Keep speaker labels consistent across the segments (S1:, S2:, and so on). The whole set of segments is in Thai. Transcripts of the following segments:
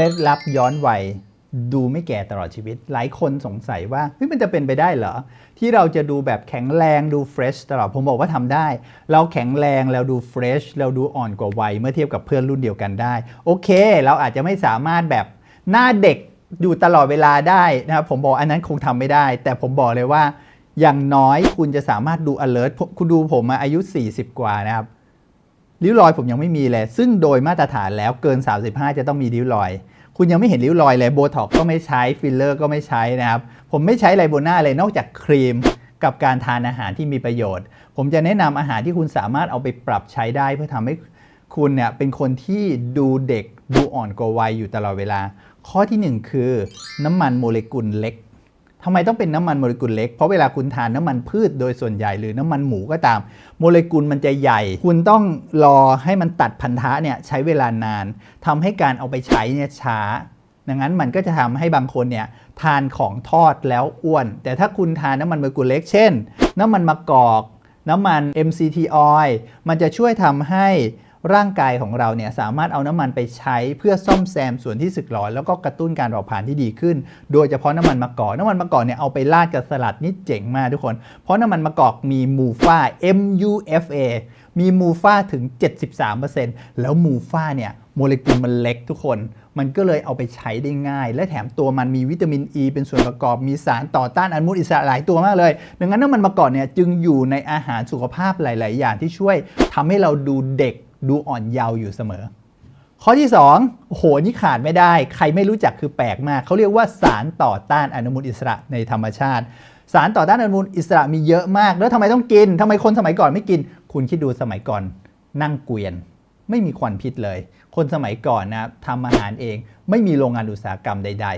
S1: ล็ดลับย้อนวัยดูไม่แก่ตลอดชีวิต หลายคนสงสัยว่าเฮ้ยมันจะเป็นไปได้เหรอ ที่เราจะดูแบบแข็งแรงดูเฟรชตลอด ผมบอกว่าทำได้ เราแข็งแรงเราดูเฟรชเราดูอ่อนกว่าวัยเมื่อเทียบกับเพื่อนรุ่นเดียวกันได้ โอเค เราอาจจะไม่สามารถแบบหน้าเด็กอยู่ตลอดเวลาได้นะครับผมบอกอันนั้นคงทำไม่ได้ แต่ผมบอกเลยว่าอย่างน้อยคุณจะสามารถดู alert คุณดูผมมาอายุ 40 กว่านะครับ ริ้วรอยผมยังไม่มีเลย ซึ่งโดยมาตรฐานแล้วเกิน 35 จะต้องมีริ้วรอย คุณยังไม่เห็นริ้วรอยเลยโบท็อกก็ไม่ใช้ฟิลเลอร์ก็ไม่ใช้นะครับ ผมไม่ใช้อะไรบนหน้าเลยนอกจากครีมกับการทานอาหารที่มีประโยชน์ ผมจะแนะนำอาหารที่คุณสามารถเอาไปปรับใช้ได้ เพื่อทำให้คุณเนี่ยเป็นคนที่ดูเด็กดูอ่อนกว่าวัยอยู่ตลอดเวลา ข้อที่หนึ่งคือ น้ำมันโมเลกุลเล็ก ทำไมต้องเป็นน้ำมันโมเลกุลเล็ก เพราะเวลาคุณทานน้ำมันพืชโดยส่วนใหญ่หรือน้ำมันหมูก็ตาม โมเลกุลมันจะใหญ่ คุณต้องรอให้มันตัดพันธะเนี่ยใช้เวลานานทำให้การเอาไปใช้เนี่ยช้า ดังนั้นมันก็จะทำให้บางคนเนี่ยทานของทอดแล้วอ้วน แต่ถ้าคุณทานน้ำมันโมเลกุลเล็ก เช่น น้ำมันมะกอก น้ำมัน MCT oil มันจะช่วยทำให้ ร่างกายของเราเนี่ยสามารถเอาน้ำมันไปใช้เพื่อซ่อมแซมส่วนที่สึกหรอแล้วก็กระตุ้นการเผาผลาญที่ดีขึ้น โดยเฉพาะน้ำมันมะกอกน้ำมันมะกอกเนี่ยเอาไปราดกับสลัดนี่เจ๋งมากทุกคน เพราะน้ำมันมะกอกมีมูฟา MUFA มีมูฟาถึง 73%แล้วมูฟาเนี่ยโมเลกุลมันเล็กทุกคน มันก็เลยเอาไปใช้ได้ง่าย และแถมตัวมันมีวิตามินอ e ีเป็นส่วนประกอบ มีสารต่อต้านอนุมูลอิสระหลายตัวมากเลย ดังนั้นน้ำมันมะกอกเนี่ยจึงอยู่ในอาหารสุขภาพหลาย ๆ อย่างที่ช่วยทำให้เราดูเด็ก ดูอ่อนเยาว์อยู่เสมอ ข้อที่2โอ้โหนี่ขาดไม่ได้ ใครไม่รู้จักคือแปลกมาก เขาเรียกว่าสารต่อต้านอนุมูลอิสระในธรรมชาติ สารต่อต้านอนุมูลอิสระมีเยอะมาก แล้วทำไมต้องกินทำไมคนสมัยก่อนไม่กิน คุณคิดดูสมัยก่อน นั่งเกวียน ไม่มีควันพิษเลย คนสมัยก่อนนะทำอาหารเอง ไม่มีโรงงานอุตสาหกรรมใด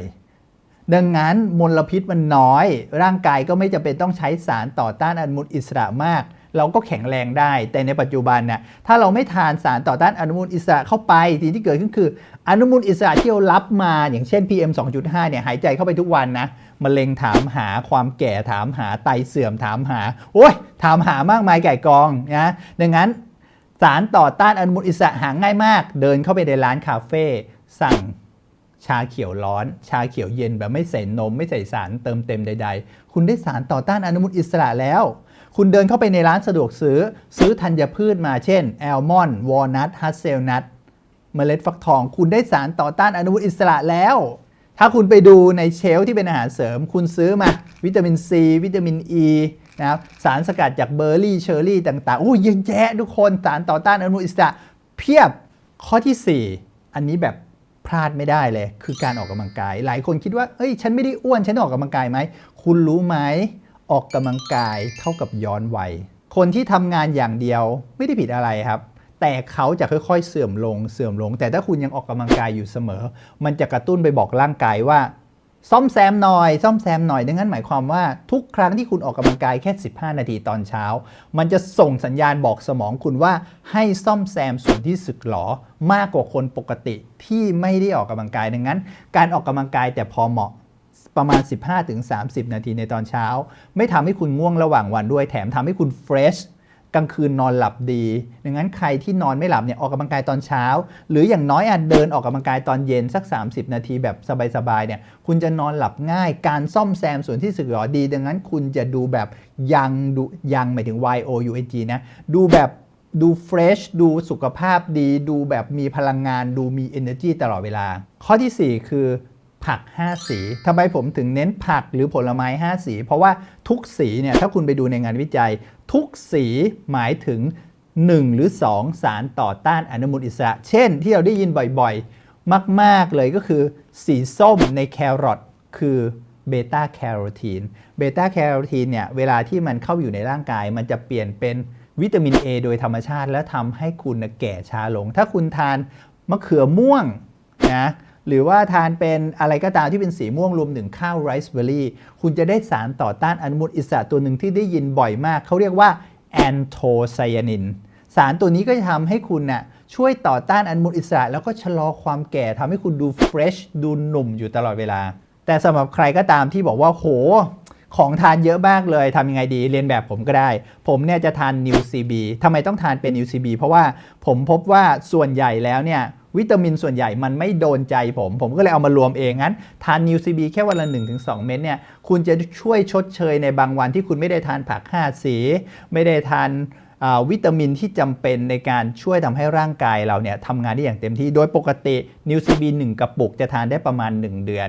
S1: ๆดังนั้นมลพิษมันน้อย ร่างกายก็ไม่จำเป็นต้องใช้สารต่อต้านอนุมูลอิสระมาก เราก็แข็งแรงได้ แต่ในปัจจุบันเนี่ยถ้าเราไม่ทานสารต่อต้านอนุมูลอิสระเข้าไปสิ่งที่เกิดขึ้นคือ อนุมูลอิสระที่เรารับมาอย่างเช่น PM 2.5เนี่ยหายใจเข้าไปทุกวันนะมะเร็งถามหาความแก่ถามหาไตเสื่อมถามหาโอ้ยถามหามากมายไก่กองนะดังนั้นสารต่อต้านอนุมูลอิสระหาง่ายมาก เดินเข้าไปในร้านคาเฟ่สั่งชาเขียวร้อน ชาเขียวเย็นแบบไม่ใส่นม ไม่ใส่สารเติมเต็มใด ๆ คุณได้สารต่อต้านอนุมูลอิสระแล้ว คุณเดินเข้าไปในร้านสะดวกซื้อ ซื้อธัญพืชมาเช่นแอลมอนด์วอลนัทฮัสเซลนัทเมล็ดฟักทอง คุณได้สารต่อต้านอนุมูลอิสระแล้ว ถ้าคุณไปดูในเชลฟ์ที่เป็นอาหารเสริม คุณซื้อมาวิตามินซีวิตามินอ e, ีนะครับสารสกัดจากเบอร์รี่เชอร์รี่ต่างๆโอ้ยเยอะแยะทุกคนสารต่อต้านอนุมูลอิสระ เพียบข้อทีสี่4 อันนี้แบบพลาดไม่ได้เลย คือการออกกำลังกาย หลายคนคิดว่าเอ้ย ฉันไม่ได้อ้วน ฉันออกกำลังกายไหม คุณรู้ไหม ออกกำลังกายเท่ากับย้อนวัย คนที่ทำงานอย่างเดียวไม่ได้ผิดอะไรครับ แต่เขาจะค่อยๆ เสื่อมลงเสื่อมลง แต่ถ้าคุณยังออกกำลังกายอยู่เสมอ มันจะกระตุ้นไปบอกร่างกายว่า ซ่อมแซมหน่อย ซ่อมแซมหน่อยดังนั้นหมายความว่าทุกครั้งที่คุณออกกำลังกายแค่ 15 นาทีตอนเช้า มันจะส่งสัญญาณบอกสมองคุณว่าให้ซ่อมแซมส่วนที่สึกหรอมากกว่าคนปกติที่ไม่ได้ออกกำลังกายดังนั้น การออกกำลังกายแต่พอเหมาะ ประมาณ 15-30 นาทีในตอนเช้า ไม่ทำให้คุณง่วงระหว่างวันด้วย แถมทำให้คุณเฟรชกลางคืนนอนหลับดี ดังนั้นใครที่นอนไม่หลับเนี่ยออกกำลังกายตอนเช้า หรืออย่างน้อยอาจเดินออกกำลังกายตอนเย็นสัก 30 นาทีแบบสบายๆเนี่ยคุณจะนอนหลับง่าย การซ่อมแซมส่วนที่สึกหรอดี ดังนั้นคุณจะดูแบบยังดูยังหมายถึง Y O U N G นะดูแบบดูเฟรชดูสุขภาพดี ดูแบบมีพลังงาน ดูมี energy ตลอดเวลา ข้อทีสี่4 คือ ผัก 5 สีทำไมผมถึงเน้นผักหรือผลไม้ 5 สี เพราะว่าทุกสีเนี่ยถ้าคุณไปดูในงานวิจัย ทุกสีหมายถึง 1 หรือ 2 สารต่อต้านอนุมูลอิสระ เช่นที่เราได้ยินบ่อยๆ มากๆเลยก็คือ สีส้มในแครอทคือเบต้าแคโรทีน เบต้าแคโรทีนเนี่ยเวลาที่มันเข้าอยู่ในร่างกาย มันจะเปลี่ยนเป็นวิตามิน A โดยธรรมชาติ แล้วทำให้คุณแก่ช้าลง ถ้าคุณทานมะเขือม่วงนะ หรือว่าทานเป็นอะไรก็ตามที่เป็นสีม่วงรวมถึงข้าวไรซ์เบอร์รี่คุณจะได้สารต่อต้านอนุมูลอิสระตัวหนึ่งที่ได้ยินบ่อยมาก เขาเรียกว่าแอนโทไซยานิน สารตัวนี้ก็จะทำให้คุณน่ะช่วยต่อต้านอนุมูลอิสระ แล้วก็ชะลอความแก่ทำให้คุณดูเฟรชดูหนุ่มอยู่ตลอดเวลา แต่สำหรับใครก็ตามที่บอกว่าโห ของทานเยอะมากเลยทำยังไงดีเรียนแบบผมก็ได้ ผมเนี่ยจะทาน New CB ทำไมต้องทานเป็น New CB เพราะว่าผมพบว่าส่วนใหญ่แล้วเนี่ยวิตามินส่วนใหญ่มันไม่โดนใจผม ผมก็เลยเอามารวมเองงั้น ทานนิวซีบีแค่วันละ 1-2 เม็ดเนี่ยคุณจะช่วยชดเชยในบางวันที่คุณไม่ได้ทานผัก 5 สี ไม่ได้ทานอ่าวิตามินที่จำเป็นในการช่วยทำให้ร่างกายเราเนี่ยทำงานได้อย่างเต็มที่ โดยปกตินิวซีบี1กระปุกจะทานได้ประมาณ 1 เดือน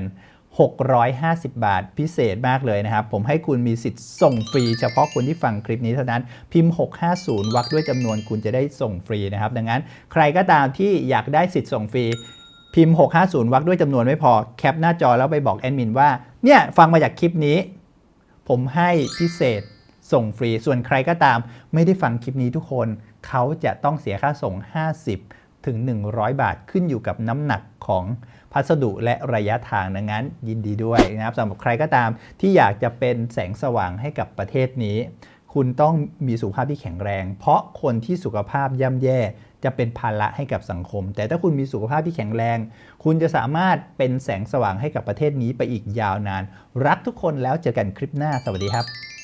S1: 650 บาทพิเศษมากเลยนะครับ ผมให้คุณมีสิทธิ์ส่งฟรี เฉพาะคนที่ฟังคลิปนี้เท่านั้นพิมพ์ 650 วักด้วยจำนวนคุณจะได้ส่งฟรีนะครับ ดังนั้นใครก็ตามที่อยากได้สิทธิ์ส่งฟรี พิมพ์ 650 วักด้วยจำนวนไม่พอแคปหน้าจอแล้วไปบอกแอดมินว่าเนี่ยฟังมาจากคลิปนี้ ผมให้พิเศษส่งฟรี ส่วนใครก็ตามไม่ได้ฟังคลิปนี้ทุกคน เขาจะต้องเสียค่าส่ง 50 ถึง 100 บาทขึ้นอยู่กับน้ำหนักของพัสดุและระยะทางดังนั้น ยินดีด้วยนะครับสำหรับใครก็ตามที่อยากจะเป็นแสงสว่างให้กับประเทศนี้ คุณต้องมีสุขภาพที่แข็งแรง เพราะคนที่สุขภาพย่ำแย่จะเป็นภาระให้กับสังคม แต่ถ้าคุณมีสุขภาพที่แข็งแรง คุณจะสามารถเป็นแสงสว่างให้กับประเทศนี้ไปอีกยาวนาน รักทุกคนแล้วเจอกันคลิปหน้า สวัสดีครับ